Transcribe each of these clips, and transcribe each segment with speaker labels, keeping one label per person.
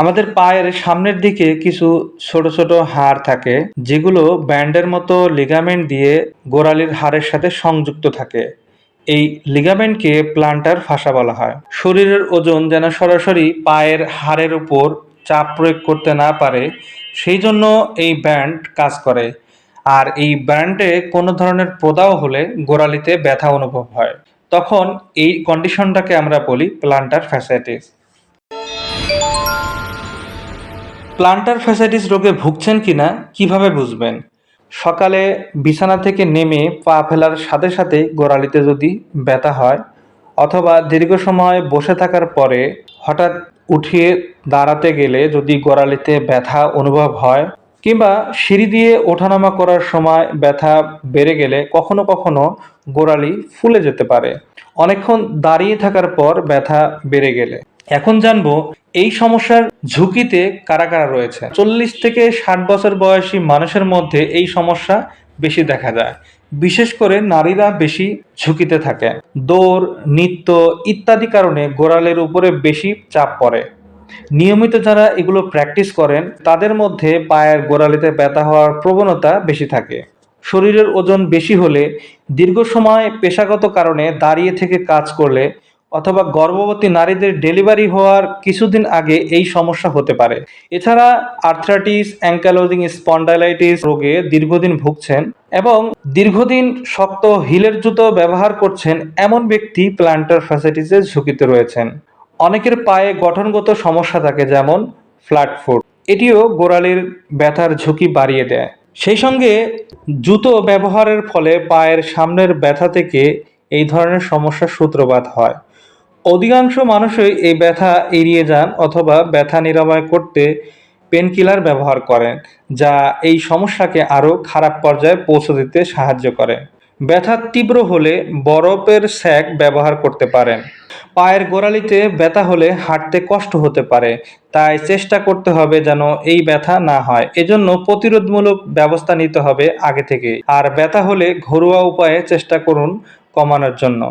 Speaker 1: আমাদের পায়ের সামনের দিকে কিছু ছোট ছোট হাড় থাকে, যেগুলো ব্যান্ডের মতো লিগামেন্ট দিয়ে গোড়ালির হাড়ের সাথে সংযুক্ত থাকে। এই লিগামেন্টকে প্লান্টার ফাঁসা বলা হয়। শরীরের ওজন যেন সরাসরি পায়ের হাড়ের উপর চাপ প্রয়োগ করতে না পারে, সেই জন্য এই ব্যান্ড কাজ করে। আর এই ব্যান্ডে কোনো ধরনের প্রদাহ হলে গোড়ালিতে ব্যথা অনুভব হয়। তখন এই কন্ডিশনটাকে আমরা বলি প্লান্টার ফ্যাসাইটিস প্লান্টার ফ্যাসাইটিস রোগে ভুগছেন কিনা, কীভাবে বুঝবেন? সকালে বিছানা থেকে নেমে পা ফেলার সাথে সাথে গোড়ালিতে যদি ব্যথা হয়, অথবা দীর্ঘ সময় বসে থাকার পরে হঠাৎ উঠিয়ে দাঁড়াতে গেলে যদি গোড়ালিতে ব্যথা অনুভব হয়, কিংবা সিঁড়ি দিয়ে ওঠানামা করার সময় ব্যথা বেড়ে গেলে কখনো কখনো গোড়ালি ফুলে যেতে পারে। অনেকক্ষণ দাঁড়িয়ে থাকার পর ব্যথা বেড়ে গেলে। এখন জানব এই সমস্যার ঝুঁকিতে কারা কারা রয়েছে। চল্লিশ থেকে ষাট বছর বয়সী মানুষের মধ্যে এই সমস্যা বেশি দেখা যায়। বিশেষ করে নারীরা বেশি ঝুঁকিতে থাকে। দৌড়, নৃত্য ইত্যাদি কারণে গোড়ালের উপরে বেশি চাপ পড়ে। নিয়মিত যারা এগুলো প্র্যাকটিস করেন, তাদের মধ্যে পায়ের গোড়ালিতে ব্যথা হওয়ার প্রবণতা বেশি থাকে। শরীরের ওজন বেশি হলে দীর্ঘ সময় পেশাগত কারণে দাঁড়িয়ে থেকে কাজ করলে অথবা গর্ভবতী নারীদের ডেলিভারি হওয়ার কিছুদিন আগে এই সমস্যা হতে পারে। এছাড়া আর্থ্রাইটিস, অ্যাঙ্কালোজিং স্পন্ডাইলাইটিস রোগে দীর্ঘদিন ভুগছেন এবং দীর্ঘদিন শক্ত হিলের জুতো ব্যবহার করছেন এমন ব্যক্তি প্ল্যান্টার ফ্যাসিটিসের ঝুঁকিতে রয়েছেন। অনেকের পায়ে গঠনগত সমস্যা থাকে, যেমন ফ্ল্যাট ফুট। এটিও গোড়ালির ব্যথার ঝুঁকি বাড়িয়ে দেয়। সেই সঙ্গে জুতো ব্যবহারের ফলে পায়ের সামনের ব্যথা থেকে এই ধরনের সমস্যার সূত্রপাত হয়। অধিকাংশ মানুষই এই ব্যথা এড়িয়ে যান অথবা ব্যথা নিরাময় করতে পেনকিলার ব্যবহার করেন, যা এই সমস্যাকে আরও খারাপ পর্যায়ে পৌঁছে দিতে সাহায্য করে। ব্যথা তীব্র হলে বরফের স্যাক ব্যবহার করতে পারেন। পায়ের গোড়ালিতে ব্যথা হলে হাঁটতে কষ্ট হতে পারে, তাই চেষ্টা করতে হবে যেন এই ব্যথা না হয়। এজন্য প্রতিরোধমূলক ব্যবস্থা নিতে হবে আগে থেকে আর ব্যথা হলে ঘরোয়া উপায়ে চেষ্টা করুন কমানোর জন্য।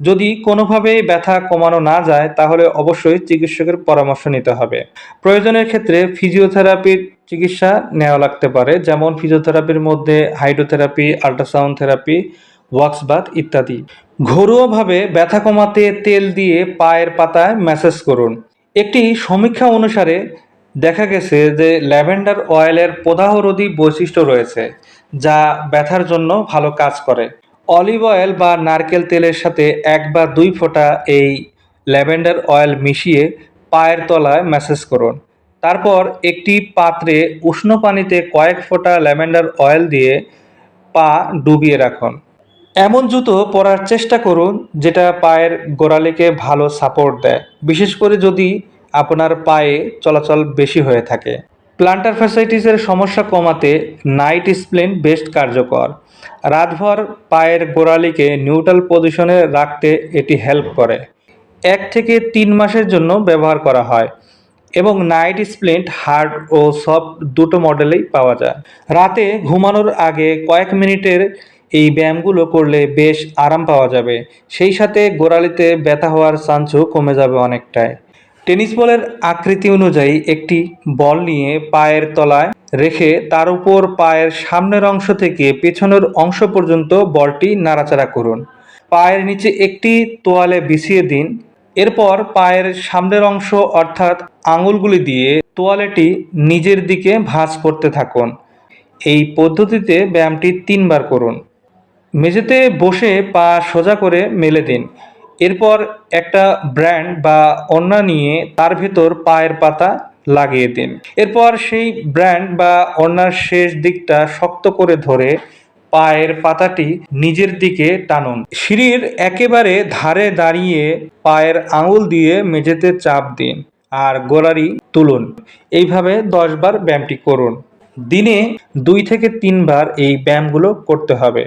Speaker 1: যদি কোনোভাবেই ব্যথা কমানো না যায়, তাহলে অবশ্যই চিকিৎসকের পরামর্শ নিতে হবে। প্রয়োজনের ক্ষেত্রে ফিজিওথেরাপির চিকিৎসা নেওয়া লাগতে পারে, যেমন ফিজিওথেরাপির মধ্যে hydrotherapy, ultrasound therapy, wax bath ইত্যাদি। ঘরোয়াভাবে ব্যথা কমাতে তেল দিয়ে পায়ের পাতায় ম্যাসেজ করুন। একটি সমীক্ষা অনুসারে দেখা গেছে যে ল্যাভেন্ডার অয়েলের প্রদাহরোধী বৈশিষ্ট্য রয়েছে, যা ব্যথার জন্য ভালো কাজ করে। অলিভ অয়েল বা নারকেল তেলের সাথে এক বা দুই ফোঁটা এই ল্যাভেন্ডার অয়েল মিশিয়ে পায়ের তলায় ম্যাসেজ করুন। তারপর একটি পাত্রে উষ্ণ পানিতে কয়েক ফোঁটা ল্যাভেন্ডার অয়েল দিয়ে পা ডুবিয়ে রাখুন। এমন জুতো পরার চেষ্টা করুন, যেটা পায়ের গোড়ালিকে ভালো সাপোর্ট দেয়। বিশেষ করে যদি আপনার পায়ে চলাচল বেশি হয়ে থাকে। প্লান্টার ফ্যাসাইটিসের সমস্যা কমাতে নাইট স্প্লিন বেস্ট কার্যকর। রাতভর পায়ের গোড়ালিকে নিউট্রাল পজিশনে রাখতে এটি হেল্প করে। এক থেকে তিন মাসের জন্য ব্যবহার করা হয় এবং নাইট স্প্লেন্ট হার্ড ও সফট দুটো মডেলেই পাওয়া যায়। রাতে ঘুমানোর আগে কয়েক মিনিটের এই ব্যায়ামগুলো করলে বেশ আরাম পাওয়া যাবে। সেই সাথে গোড়ালিতে ব্যথা হওয়ার চান্সও কমে যাবে অনেকটাই। টেনিস বলের আকৃতি অনুযায়ী একটি বল নিয়ে পায়ের তলায় রেখে তার উপর পায়ের সামনের অংশ থেকে পেছনের অংশ পর্যন্ত বলটি নাড়াচাড়া করুন। পায়ের নিচে একটি তোয়ালে বিছিয়ে দিন। এরপর পায়ের সামনের অংশ অর্থাৎ আঙুলগুলি দিয়ে তোয়ালেটি নিজের দিকে ভাঁজ করতে থাকুন। এই পদ্ধতিতে ব্যায়ামটি তিনবার করুন। মেঝেতে বসে পা সোজা করে মেলে দিন। এরপর একটা ব্র্যান্ড বা ওড়না নিয়ে তার ভেতর পায়ের পাতা লাগিয়ে দিন। এরপর সেই ব্র্যান্ড বা ওড়নার শেষ দিকটা শক্ত করে ধরে পায়ের পাতাটি নিজের দিকে টানুন। সিঁড়ির একেবারে ধারে দাঁড়িয়ে পায়ের আঙুল দিয়ে মেঝেতে চাপ দিন আর গোলারি তুলুন। এইভাবে দশ বার ব্যায়ামটি করুন। দিনে দুই থেকে তিনবার এই ব্যায়ামগুলো করতে হবে।